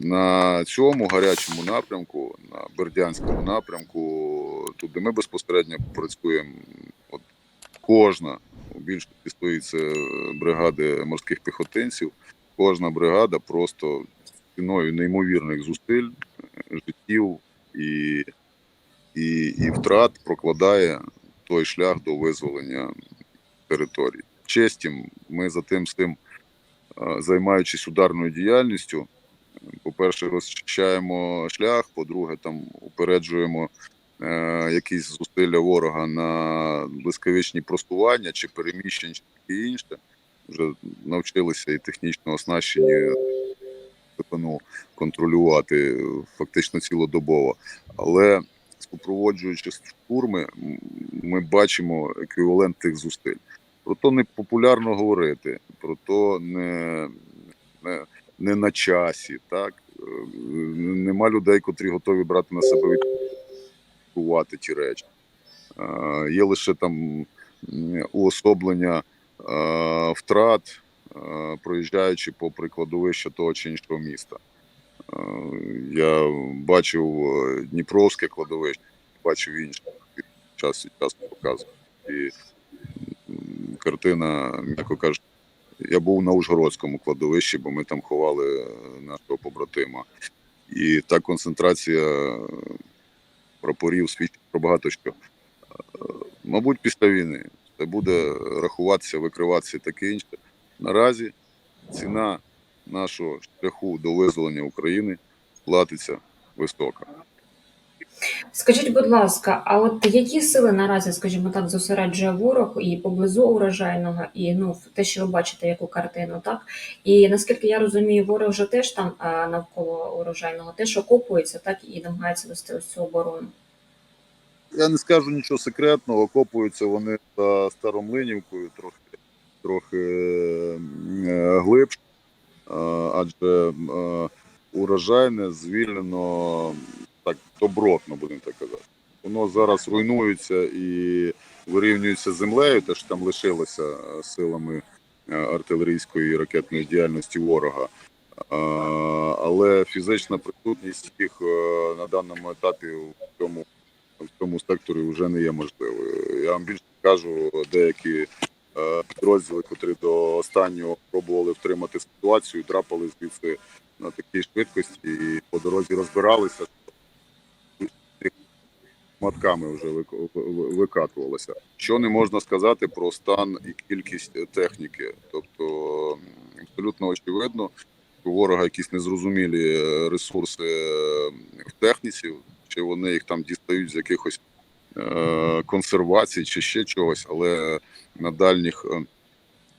На цьому гарячому напрямку, на Бердянському напрямку, тут де ми безпосередньо працюємо, от кожна у більшості стоїть це бригади морських піхотинців. Кожна бригада просто ціною неймовірних зусиль, життів і, і, і втрат прокладає той шлях до визволення території. Честь ми за тим з тим, е, займаючись ударною діяльністю, по-перше, розчищаємо шлях, по-друге, там упереджуємо е, якісь зусилля ворога на блискавичні просування чи переміщення, чи інше. Вже навчилися і технічно оснащені ТПНУ контролювати фактично цілодобово. Але супроводжуючи штурми, ми бачимо еквівалент тих зусиль. Про то не популярно говорити, про то не, не, не на часі. Так? Е, Нема людей, котрі готові брати на себе відбувати ті речі. Е, Є лише там уособлення е, втрат, проїжджаючи по прикладовище того чи іншого міста. Я бачив Дніпровське кладовище, бачив інше, час від часу показую. І картина, м'яко кажучи, я був на Ужгородському кладовищі, бо ми там ховали е, нашого побратима. І та концентрація е, прапорів свідчить про багато що. Е, Мабуть, після війни це буде рахуватися, викриватися і таке інше. Наразі ціна нашого шляху до визволення України платиться висока. Скажіть, будь ласка, а от які сили наразі, скажімо так, зосереджує ворог і поблизу урожайного, і ну те, що ви бачите, яку картину, так і наскільки я розумію, ворог вже теж там навколо урожайного теж окопується, так і намагається вести ось цю оборону. Я не скажу нічого секретного, окопуються вони за Старомлинівкою трохи, трохи е, глибше, адже е, урожайне звільнено так добротно, будемо так казати. Воно зараз руйнується і вирівнюється землею, те, що там лишилося е, силами е, артилерійської і ракетної діяльності ворога. Але фізична присутність їх е, на даному етапі в цьому в цьому секторі вже не є можливою. Я вам більше кажу, деякі підрозділи, котрі до останнього пробували втримати ситуацію, трапили звідси на такій швидкості і по дорозі розбиралися. Матками вже вик- викатувалося. Що не можна сказати про стан і кількість техніки. Тобто абсолютно очевидно, у ворога якісь незрозумілі е, ресурси е, в техніці, чи вони їх там дістають з якихось е, консервацій чи ще чогось, але на дальніх, е,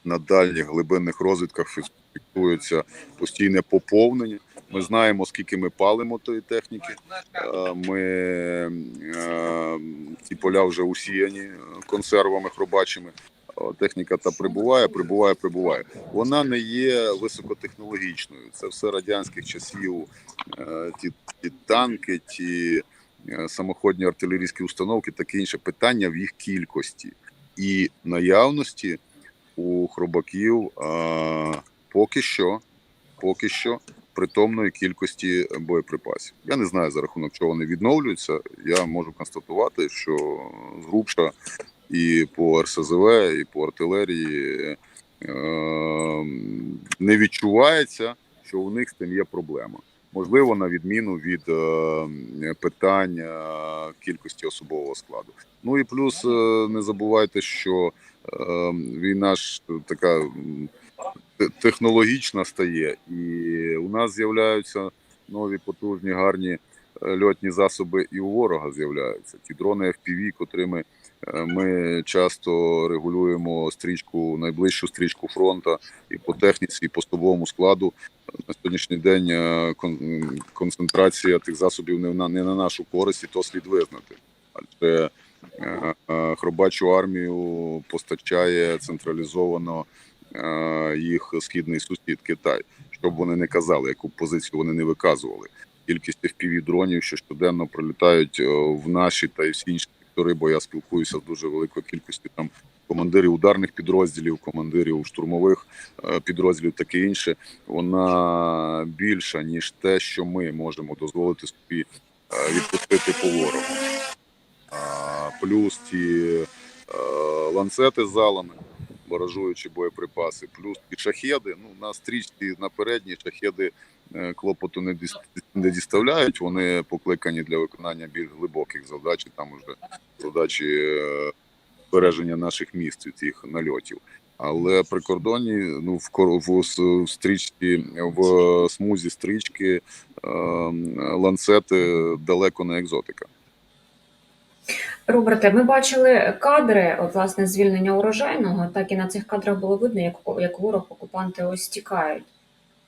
на дальніх глибинних розвідках фіксується постійне поповнення. Ми знаємо, скільки ми палимо тої техніки. Е, Ми е, ці поля вже усіяні е, консервами хробачими. Техніка та прибуває, прибуває, прибуває. Вона не є високотехнологічною. Це все радянських часів. Ті, ті танки, ті самоходні артилерійські установки, таке інше питання в їх кількості і наявності у хробаків а, поки що, поки що притомної кількості боєприпасів. Я не знаю за рахунок чого вони відновлюються. Я можу констатувати, що згрубша і по РСЗВ, і по артилерії е, не відчувається, що у них з тим є проблема. Можливо, на відміну від е, питань е, кількості особового складу. Ну і плюс е, не забувайте, що війна ж така технологічна стає, і у нас з'являються нові потужні, гарні е, льотні засоби, і у ворога з'являються ті дрони FPV, котрими е, ми часто регулюємо стрічку, найближчу стрічку фронту і по техніці, і по особовому складу. На сьогоднішній день е, концентрація тих засобів не на не на нашу користь, і то слід визнати. Адже хробачу армію постачає централізовано їх східний сусід Китай. Щоб вони не казали, яку позицію вони не виказували. Кількість fpv дронів, що щоденно прилітають е, в наші та й всі інші сектори, бо я спілкуюся з дуже великою кількістю там командирів ударних підрозділів, командирів штурмових е, підрозділів, таке інше, вона більша ніж те, що ми можемо дозволити собі е, відпустити по ворогу. Плюс ті е, ланцети залами, баражуючі боєприпаси, плюс ті шахеди. Ну на стрічці на передній шахеди е, клопоту не не діставляють. Вони покликані для виконання більш глибоких завдач. Там уже задачі е, збереження наших міст від цих нальотів. Але при кордоні, ну в в, в стрічці, в смузі стрічки е, ланцети далеко не екзотика. Роберте, ми бачили кадри, от власне звільнення урожайного. Так і на цих кадрах було видно, як як ворог окупанти ось тікають.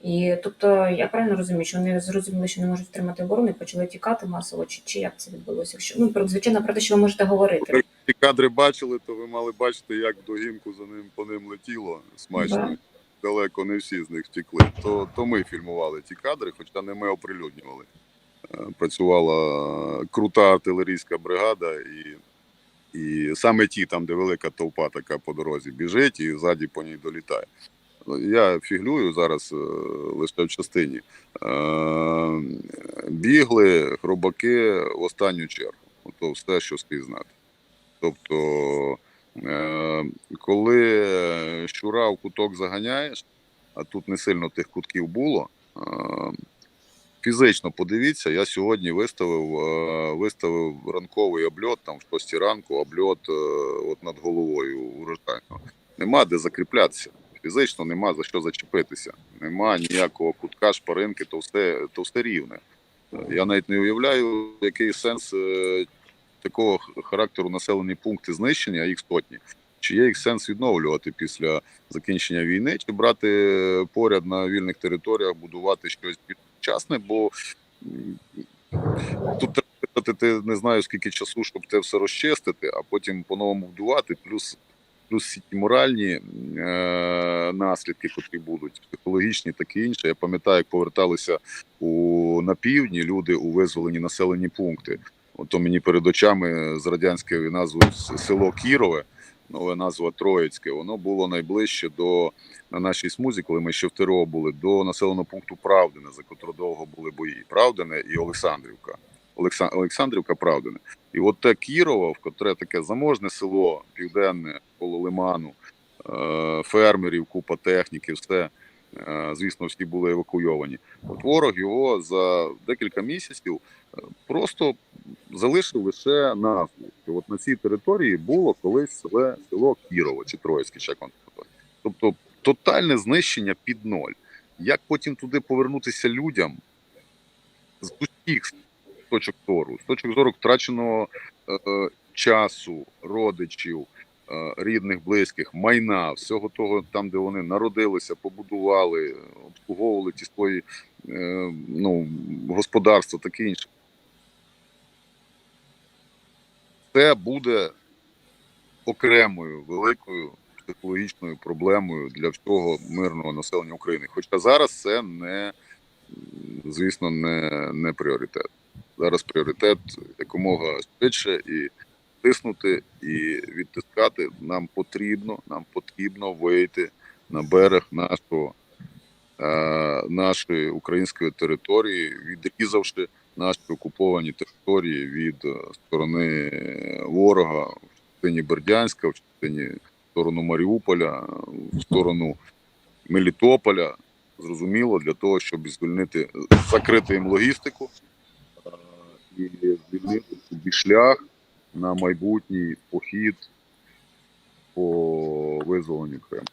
І тобто я правильно розумію, що вони зрозуміли, що не можуть втримати оборону і почали тікати масово, чи, чи як це відбулося? Якщо ну про звичайно про те, що ви можете говорити. Ці кадри бачили, то ви мали бачити, як до гімку за ним по ним летіло смачно. Да. Далеко не всі з них втекли. То, то ми фільмували ті кадри, хоча не ми оприлюднювали. Працювала крута артилерійська бригада, і, і саме ті, там, де велика толпа така по дорозі біжить, і ззаді по ній долітає. Ну, Я фіглюю зараз е, лише в частині. Е, бігли хробаки в останню чергу. То все, що слід знати. Тобто, е, коли щура в куток заганяєш, а тут не сильно тих кутків було. Фізично подивіться, я сьогодні виставив, е, виставив ранковий обльот, там в 6 ранку, обльот е, от над головою урожайного. Нема де закріплятися. Фізично нема за що зачепитися. Нема ніякого кутка, шпаринки, то все, то все рівне. Я навіть не уявляю, який сенс е, такого характеру населені пункти знищення, їх сотні. Чи є їх сенс відновлювати після закінчення війни, чи брати поряд на вільних територіях, будувати щось сучасне, бо тут треба витратити, ти не знаю скільки часу, щоб це все розчистити, а потім по-новому будувати, плюс плюс моральні е, наслідки, котрі будуть, психологічні, таке інше. Я пам'ятаю, як поверталися у на півдні люди у визволені населені пункти. Ото мені перед очами з радянською назвою село Кірове, нова назва Троїцьке. Воно було найближче до на нашій смузі, коли ми ще в ТРО були, до населеного пункту Правдине, за котро довго були бої. Правдине і Олександрівка. Олексан... Олександрівка Правдине. І от те Кірово, в котре таке заможне село, південне, коло лиману, е, фермерів, купа техніки, все. Е, Звісно, всі були евакуйовані. От ворог його за декілька місяців е, просто залишив лише назву. От на цій території було колись селе, село Кірово чи Троїцьке, воно. Тобто тотальне знищення під ноль. Як потім туди повернутися людям з усіх точок зору, з точок зору втраченого е, е, часу, родичів, рідних, близьких, майна, всього того, там, де вони народилися, побудували, обслуговували ті свої е, ну, господарства, таке інше. Це буде окремою великою психологічною проблемою для всього мирного населення України. Хоча зараз це не, звісно, не, не пріоритет. Зараз пріоритет якомога швидше і тиснути, і відтискати. Нам потрібно, нам потрібно вийти на берег нашого, е, нашої української території, відрізавши наші окуповані території від е, сторони ворога в частині Бердянська, в частині в сторону Маріуполя, в сторону Мелітополя. Зрозуміло, для того, щоб звільнити, закрити їм логістику е, і звільнити собі шлях на майбутній похід по визволенню Криму.